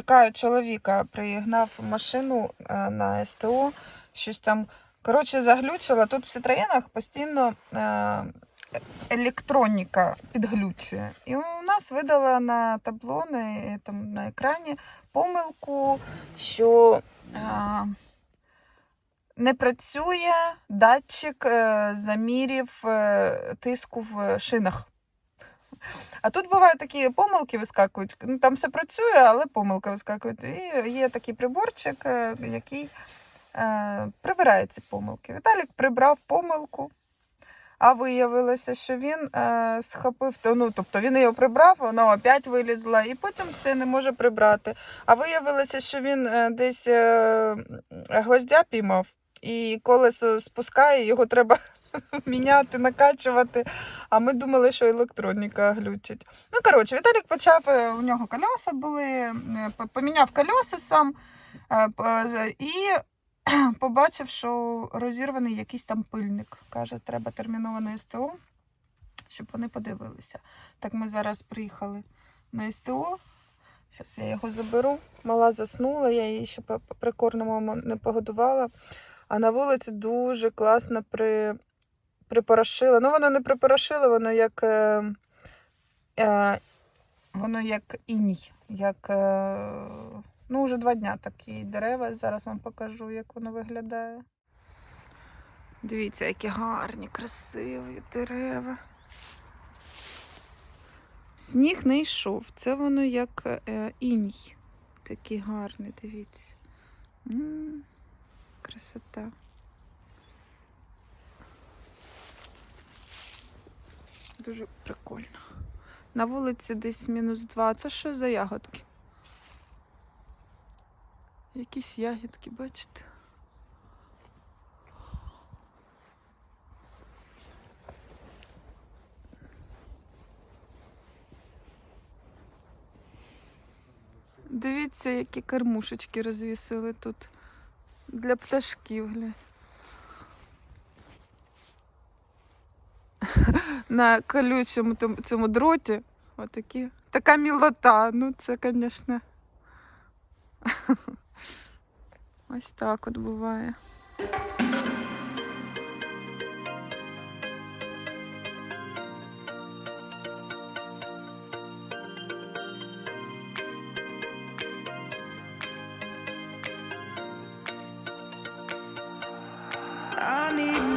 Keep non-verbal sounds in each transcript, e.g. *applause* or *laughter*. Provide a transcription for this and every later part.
чекаю чоловіка, пригнав машину е, на СТО, щось там. Коротше, заглючила. Тут в Ситроєнах постійно е, електроніка підглючує. І у нас видала на табло, на, там, на екрані помилку, що е, не працює датчик е, замірів е, тиску в шинах. А тут бувають такі помилки вискакують. Ну, там все працює, але помилка вискакує. І є такий приборчик, е, який е, прибирає ці помилки. Віталік прибрав помилку, а виявилося, що він е, схопив, ну, тобто він її прибрав, вона опять вилізла, і потім все не може прибрати. А виявилося, що він е, десь е, гвоздя піймав, і колесо спускає, його треба *laughs* міняти, накачувати. А ми думали, що електроніка глючить. Ну, коротше, Віталік почав, е, у нього кольоса були, е, поміняв кольоса сам е, і *clears throat* побачив, що розірваний якийсь там пильник. Каже, треба терміново на СТО, щоб вони подивилися. Так ми зараз приїхали на СТО. Зараз я його заберу. Мала заснула, я її ще по прикорному не погодувала. А на вулиці дуже класно при, припорошила. Ну, воно не припорошило, воно як. Е, е, воно як іній, як. Е, ну, вже два дня такі дерева. Зараз вам покажу, як воно виглядає. Дивіться, які гарні, красиві дерева. Сніг не йшов. Це воно як е, іній. Такий гарний, дивіться. М, красота. Дуже прикольно. На вулиці десь мінус два. Це що за ягодки? Якісь ягідки, бачите? Дивіться, які кормушечки розвісили тут для пташків. Гля. На колючому цьому дроті. Отакі. Така мілота. Ну, це, звісно. *laughs* Ось так от буває. I need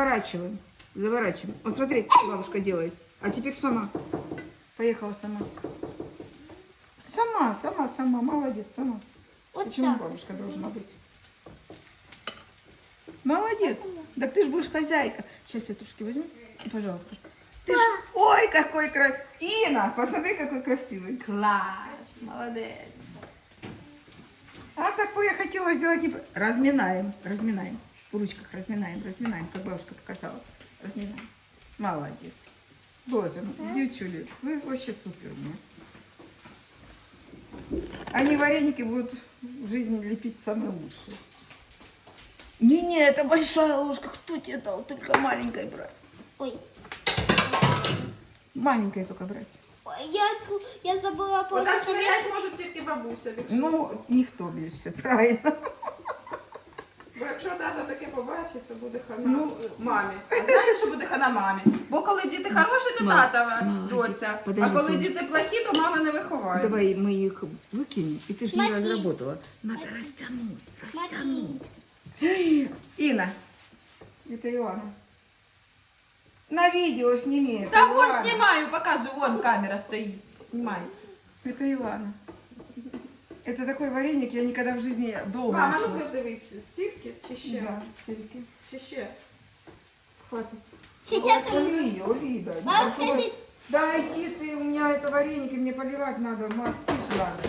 заворачиваем. Заворачиваем. Вот смотри, бабушка делает. А теперь сама. Поехала сама. Сама, сама, сама. Молодец, сама. Почему бабушка должна быть? Молодец. Да ты ж будешь хозяйка. Сейчас я тушки возьму. Пожалуйста. Ты ж... Ой, какой красивый. Ина, посмотри, какой красивый. Класс. Молодец. А такое я хотела сделать. Разминаем, разминаем В ручках разминаем, разминаем, как бабушка показала. Разминаем. Молодец. Боже мой, девчули, вы вообще супер мне. Они вареники будут в жизни лепить самые лучшие. Не-не, это большая ложка. Кто тебе дал? Только маленькой брать. Ой, Маленькой только брать. я, с- я забыла Отак просто... швирять може тільки бабуся. Ну, ніхто більше, правильно. Бо якщо тато таке побачить, то буде хана Ну. мамі. А знаєш, що буде хана мамі? Бо коли діти хороші, то Ма, татова ма, доця. подожди, а коли Соня. діти плохі, то мама не виховає. Давай мы их выкинем, и ты же не Смотри. разработала. Надо растянуть, Смотри. растянуть. Инна, это Иоанна. На видео сними. это Та вон Ивана. знімаю, показую, вон камера стоїть. Знімай. Это Илана. Это такой вареник, я никогда в жизни долго Мама, не ну училась. дивись, стільки чи ще? Да, стельки. Чи ще? Хватит. Сейчас Ой, смотри, Олида. Бабушка, большой- сидит. Да, иди ты, у меня это вареники, мне поливать надо, мастить надо.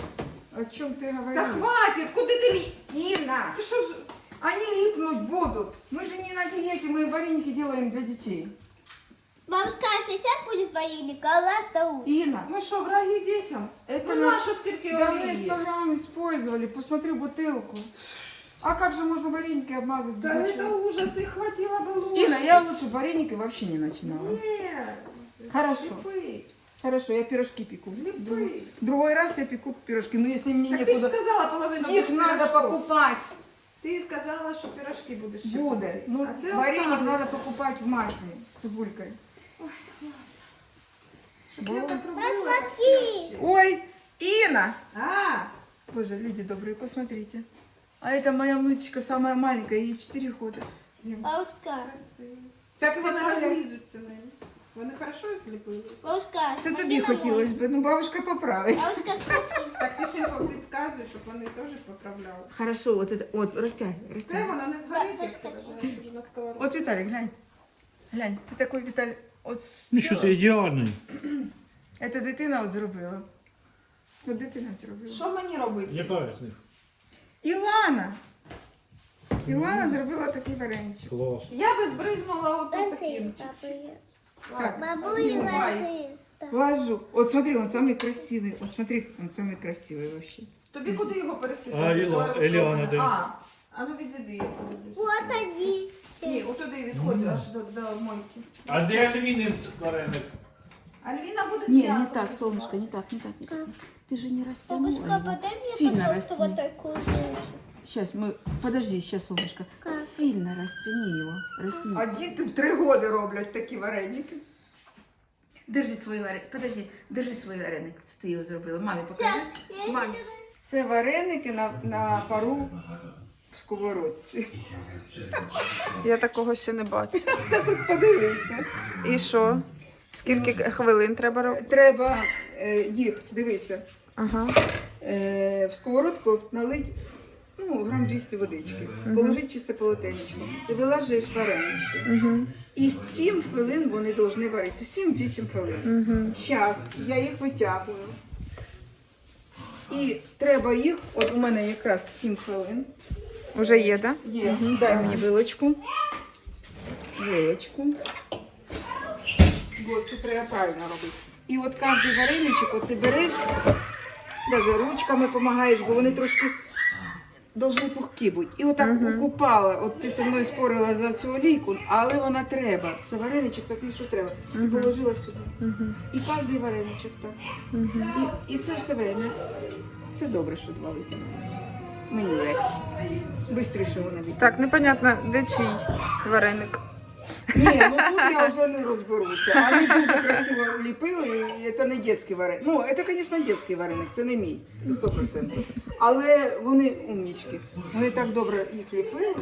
О чем ты Та говоришь? хватить, куди ти лі... Инна, Ти що з... они липнуть будут. Мы же не на диете, мы вареники делаем для детей. Бабушка, а сейчас будет вареник, а ластау. Инна, Ми що, враги дітям? Это ну на- на що стільки да мы олії? 100 грамм использовали, посмотри бутылку. А как же можно вареники обмазать? Да без это ничего? ужас, их хватило бы ложки. Инна, я лучше вареники вообще не начинала. Нет. Хорошо, Ліпи, хорошо, я пирожки пеку. ліпи. Другой раз я пеку пирожки, но если мне Так ти ж некуда... сказала половину Их без надо пирожков. покупать. Ти сказала, що пирожки будеш ще Буде. купити. Ну, а це вареник останеться. надо покупать в масле с цибулькой. Щоб я так робила, Посмотри. так Ой, Инна! А, Боже, люди добрые, посмотрите. А это моя внучечка самая маленькая, ей 4 года. Бабушка, красиво. Так Так вони розлізуться ними. Вони хорошо зліпили. бабушка, Це смотри тобі на хотілося мой. б, ну бабушка поправить. Бабушка, смотри. Так ти ще їм підказуєш, щоб вони теж поправляли. Хорошо, вот это, вот, растягивай, Це растягивай. вона не згорить, як Бабушка, скажеш, вже на сковородку. Вот, Виталик, глянь. Глянь, ти такой, Віталій, от Ну що це ідеальний. Це дитина от зробила. От дитина зробила. Що мені робити? Яка з них? Ілана! Ілана зробила такий вареничок. Клас. Я би збризнула отут таким. Спасибо, чик-чик. Так, Бабуля, Бувай. расиста. ложу. Вот смотри, он самый красивый. Вот смотри, он самый красивый вообще. Тобі куди його пересипати? А, Іла- Сковородку Еліана мене- де? А, а ну відійди, я подивлюся. Вот они. Ні, отуди відходь аж до, до мойки. А де Альвінин вареник? Альвіна буде Не, не зв'язувати. так, солнышко, не так, не так, не так. Ты же не растянула. Бабушка, его. подай мне, Сильно пожалуйста, растяни. вот такую женщину. Сейчас мы, подожди, сейчас, солнышко. Как? Сильно растяни его, растяни. А діти в три роки роблять такі вареники. Держи свій вареник, подожди, держи свій вареник. Це ти його зробила. Мамі покажи. Я еще Мамі. не Це вареники на, на пару в сковородці. *laughs* Я такого ще не бачу. *laughs* Так от подивися. І що? Скільки хвилин треба робити? Треба е, їх, дивися, Ага. е, в сковородку налить ну, грам 200 водички, положить чисте полотенечко і вилажуєш варенички. Угу. І 7 хвилин вони повинні варитися. 7-8 хвилин. Угу. Зараз я їх витягую. І треба їх, от у мене якраз 7 хвилин. Уже є, так? Є. Дай мені вилочку. Вилочку. От це треба правильно робити. І от кожен вареничок, от ти береш, навіть ручками допомагаєш, бо вони трошки повинні пухкі бути. І отак укупала. От ти зі мною спорила за цю олійку, але вона треба. Це вареничок такий, що треба. І положила сюди. І кожен вареничок так. І, і це все время. Це добре, що два витягнулося. Мені легше. Бистріше вони витягнуть. Так, непонятно, де чий вареник. Ні, ну тут я вже не розберуся. Вони дуже красиво ліпили, і це не дитячий вареник. Ну, це, звісно, дитячий вареник, це не мій, це 100%. Але вони умнічки. Вони так добре їх ліпили.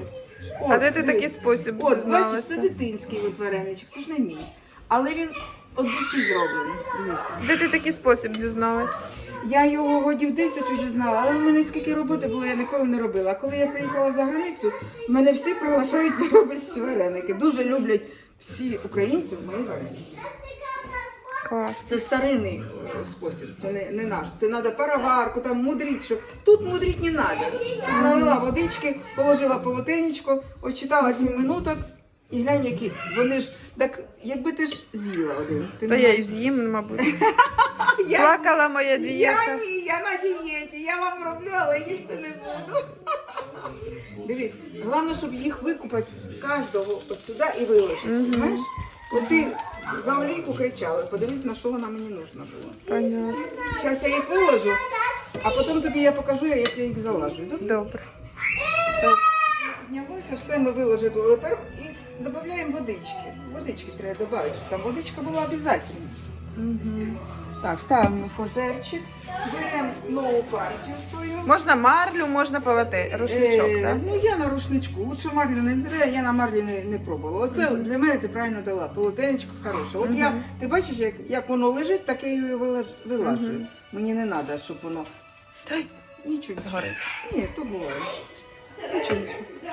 А де ти такий спосіб От, бачиш, це дитинський от вареничок, це ж не мій. Але він от душі зроблений. Дивись. Де ти такий спосіб дізналась? Я його годів 10 вже знала, але в мене скільки роботи було, я ніколи не робила. А коли я приїхала за границю, мене всі приглашають робити вареники. Дуже люблять всі українці мої вареники. Це старинний е, спосіб, це не, не наш. Це треба пароварку, там мудріть, що тут мудріть не треба. Налила водички, положила полотенечко, очитала 7 минуток і глянь, які. Вони ж так, якби ти ж з'їла один. Ти То не я і з'їм, мабуть. *laughs* Я- Плакала моя Я дієта. ні, я на дієті, я вам роблю, але їсти не буду. *laughs* Дивись, головне, щоб їх викупати кожного от сюди і виложити. Знаєш? От ти за олійку кричала, подивись, на що вона мені нужна була. Понятно. Зараз я їх виложу, а потім тобі я покажу, як я їх залажу. Добре? Добре. Піднялося, все ми виложили тепер і додаємо водички. Водички треба додати, щоб там водичка була обов'язково. Так, ставимо фозерчик, беремо нову партію свою. Можна марлю, можна полоте, рушничок, Е, так? Ну, я на рушничку. Лучше марлю не треба, я на марлі не, не пробувала. Оце для мене ти правильно дала. Полотенечко хороше. От я, ти бачиш, як, як воно лежить, так я його вилаж, вилажую. Мені не треба, щоб воно. Ай, нічого. Згорить. Ні, то буває. Нічого.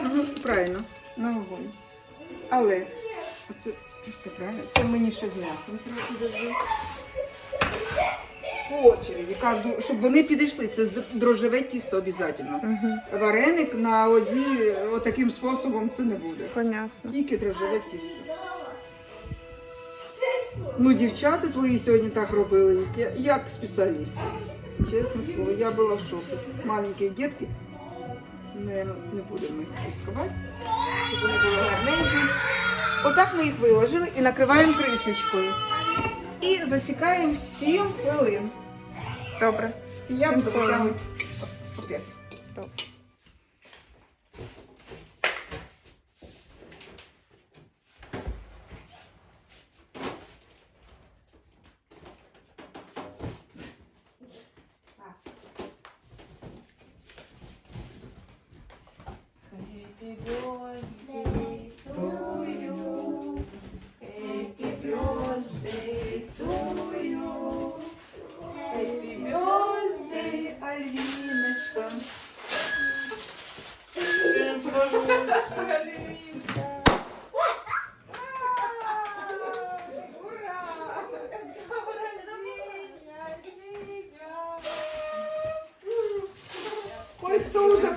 Ага, правильно, на вогонь. Але оце все правильно. Це мені ще з м'ясом треба. По очереді, кожну, щоб вони підійшли. Це дрожжеве тісто обов'язково. Вареник на воді отаким способом це не буде. Понятно. Тільки дрожжеве тісто. Ну, дівчата твої сьогодні так робили, як, як спеціалісти. Чесне слово, я була в шокі. Маленькі дітки, не, не будемо їх ризикувати, щоб вони були гарненькі. Отак ми їх виложили і накриваємо кришечкою. І засікаємо 7 хвилин. Добре. Я буду потягнути. витягувати опять. Добре. Ой, Суза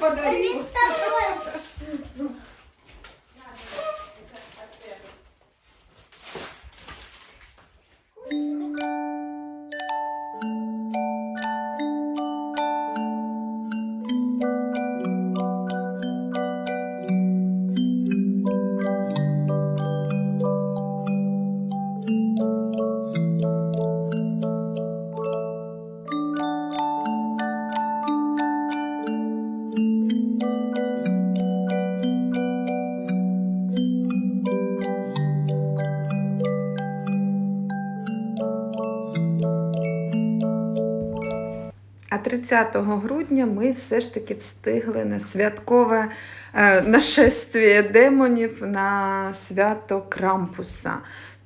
30 грудня ми все ж таки встигли на святкове е, нашествие демонів на свято Крампуса.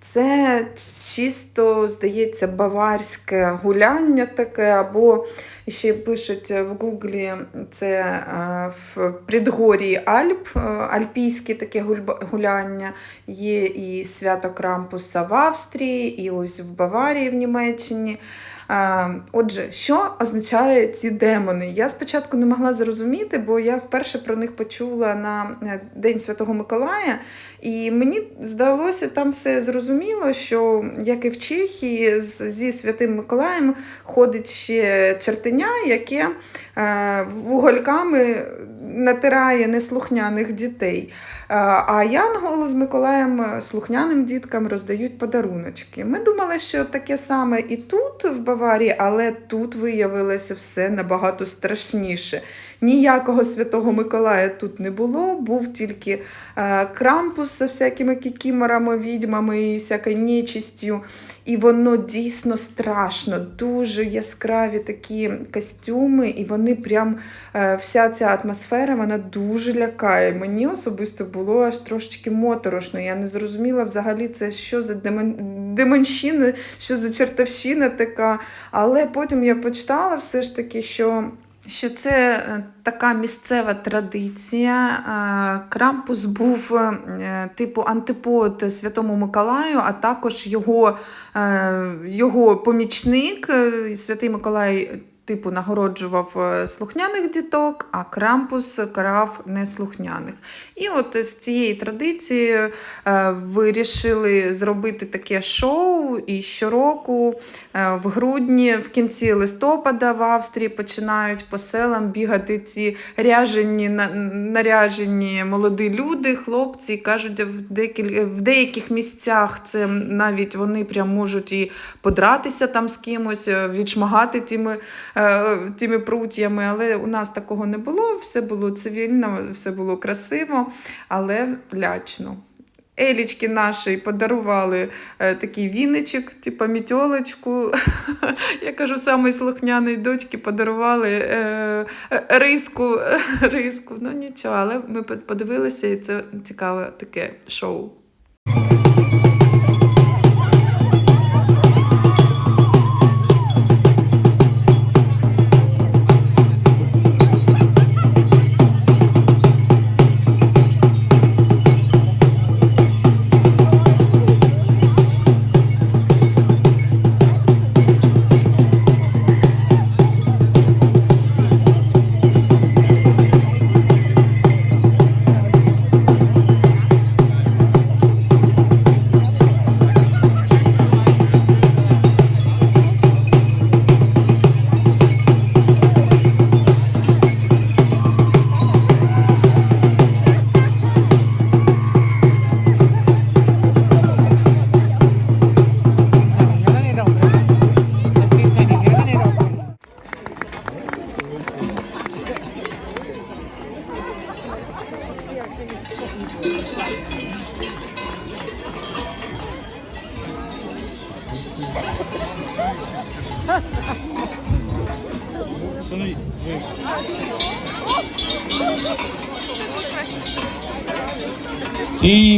Це чисто, здається, баварське гуляння таке, або ще пишуть в Гуглі це е, в предгорії Альп, е, альпійське таке гуляння. Є і свято Крампуса в Австрії, і ось в Баварії в Німеччині. Отже, що означає ці демони? Я спочатку не могла зрозуміти, бо я вперше про них почула на е, День Святого Миколая, і мені здалося там все зрозуміло, що як і в Чехії, зі Святим Миколаєм ходить ще чертеня, яке е, вугольками натирає неслухняних дітей. Е, А Янгол з Миколаєм е, слухняним діткам роздають подаруночки. Ми думали, що таке саме і тут, в Баварії, але тут виявилося все набагато страшніше. Ніякого святого Миколая тут не було, був тільки е, крампус з всякими кікіморами, відьмами і всякою нечистю. І воно дійсно страшно, дуже яскраві такі костюми, і вони прям е, вся ця атмосфера вона дуже лякає. Мені особисто було аж трошечки моторошно. Я не зрозуміла взагалі це що за демон... демонщина, що за чертовщина така. Але потім я почитала все ж таки, що. Що це е, така місцева традиція. Е, Крампус був е, типу антипод Святому Миколаю, а також його, його помічник, Святий Миколай типу нагороджував е, слухняних діток, а Крампус карав неслухняних. І от з цієї традиції е, вирішили зробити таке шоу, і щороку е, в грудні, в кінці листопада в Австрії починають по селам бігати ці ряжені, наряжені молоді люди, хлопці, кажуть, в, деяких місцях це навіть вони прям можуть і подратися там з кимось, відшмагати тими, тими прутьями. Але у нас такого не було, все було цивільно, все було красиво, але лячно. Елічки наші подарували е, такий віничок, типу мітьолочку. *laughs* Я кажу, самий слухняний дочки подарували е, е, риску, *laughs* риску. Ну нічого, але ми подивилися, і це цікаве таке шоу.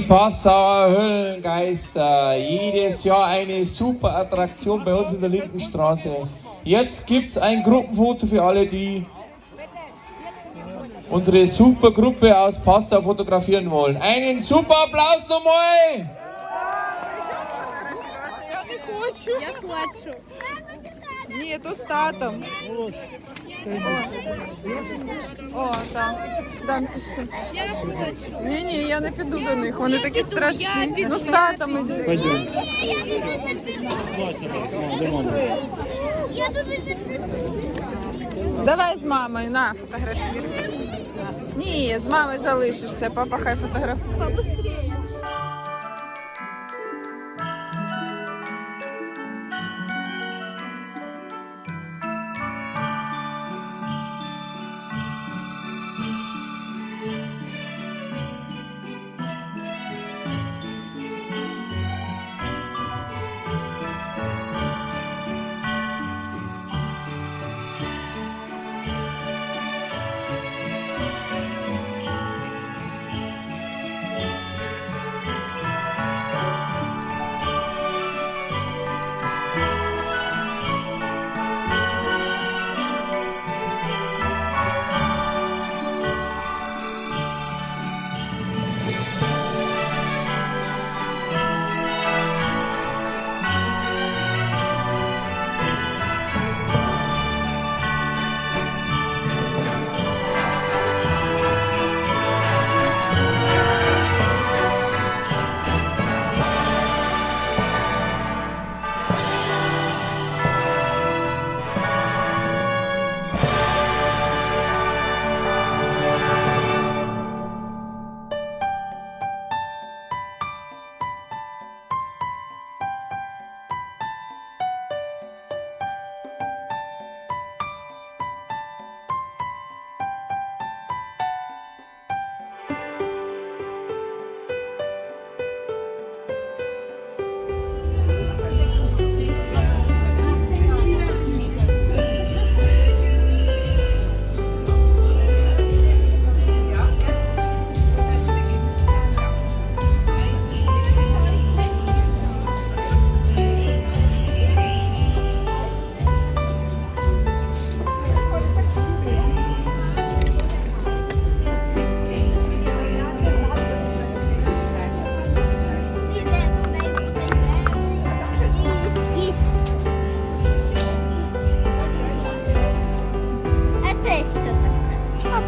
Passauer Höllengeister. Jedes Jahr eine super Attraktion bei uns in der Lindenstraße. Jetzt gibt es ein Gruppenfoto für alle, die unsere super Gruppe aus Passau fotografieren wollen. Einen super Applaus nochmal! Ja, Ні, то з татом. О, так. Дам піши. Я хочу. Ні, ні, я не піду до них. Вони такі піду, я страшні. піду. Ну, з татом іди. Пойдем. Я тут Давай з мамою, на, фотографіруй. Ні, з мамою залишишся, папа хай фотографує.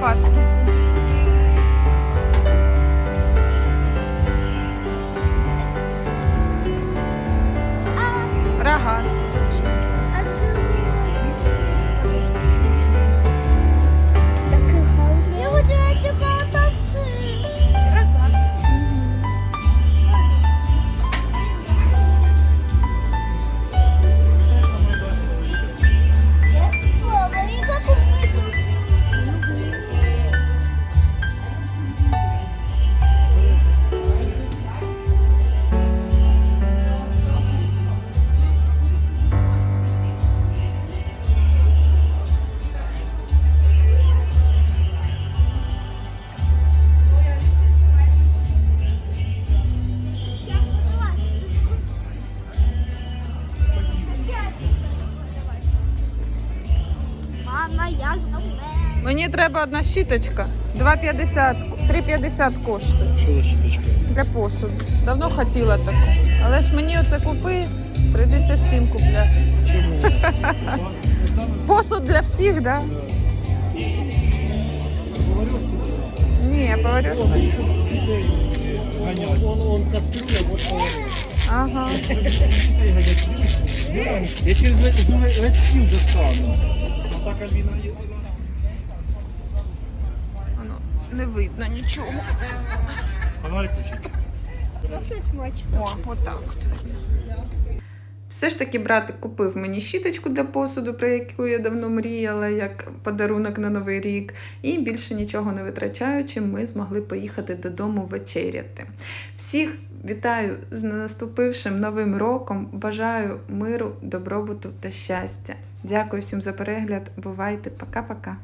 我。Мені треба одна щіточка. 2,50, 3,50 коштує. Що за щіточка? Для посуду. Давно хотіла таку. Але ж мені оце купи, прийдеться всім купляти. Чому? *laughs* Посуд для всіх, так? Да? Ні, поварюшка. Он, он кастрюля, вот Ага. Я через весь, стіл достану. А так є. Не видно нічого. Фонарик включи. О, отак от. Все ж таки братик купив мені щіточку для посуду, про яку я давно мріяла, як подарунок на Новий рік. І більше нічого не витрачаючи, ми змогли поїхати додому вечеряти. Всіх вітаю з наступившим новим роком. Бажаю миру, добробуту та щастя. Дякую всім за перегляд. Бувайте, пока-пока.